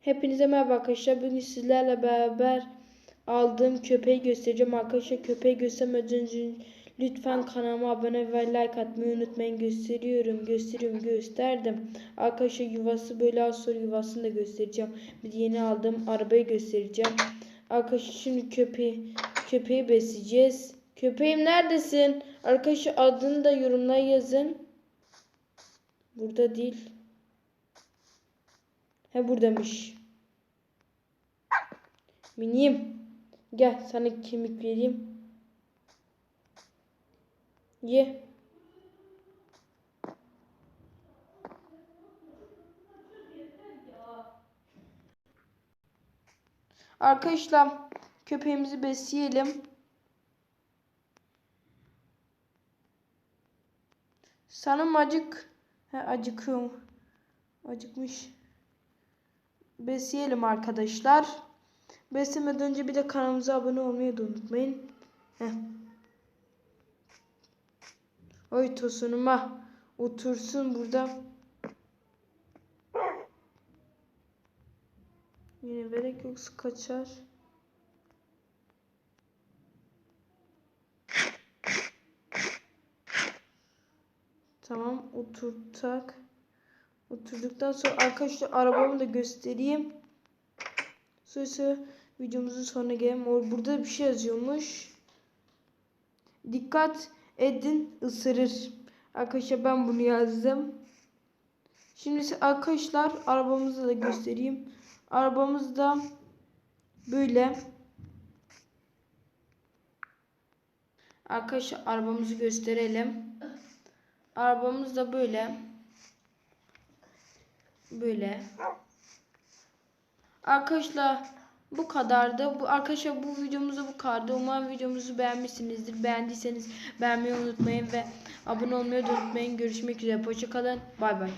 Hepinize merhaba arkadaşlar. Bugün sizlerle beraber aldığım köpeği göstereceğim. Arkadaşlar köpeği göstermeden lütfen kanalıma abone ve like atmayı unutmayın. Gösteriyorum, gösteriyorum, gösterdim. Arkadaşlar yuvası böyle az sonra yuvasını da göstereceğim. Bir yeni aldığım arabayı göstereceğim. Arkadaşlar şimdi köpeği, köpeği besleyeceğiz. Köpeğim neredesin? Arkadaşlar adını da yorumlara yazın. Burada değil. He buradamış. Miniyim. Gel sana kemik vereyim. Ye. Arkadaşlar köpeğimizi besleyelim. Sanırım acık. He acıkıyorum. Acıkmış. Besleyelim arkadaşlar. Beslemeden önce bir de kanalımıza abone olmayı da unutmayın. Heh. Oy tosunuma otursun burada. Yine verek yoksa kaçar. Tamam oturtak. Oturduktan sonra arkadaşlar arabamı da göstereyim. Sonra videomuzun sonuna gelelim. Burada bir şey yazıyormuş. Dikkat edin ısırır. Arkadaşlar ben bunu yazdım. Şimdi arkadaşlar arabamızı da göstereyim. Arabamız da böyle. Arkadaşlar arabamızı gösterelim. Arabamız da böyle. Böyle. Arkadaşlar bu kadardı. Bu arkadaşlar bu videomuzda bu kadardı. Umarım videomuzu beğenmişsinizdir. Beğendiyseniz beğenmeyi unutmayın ve abone olmayı da unutmayın. Görüşmek üzere. Hoşçakalın. Bay bay.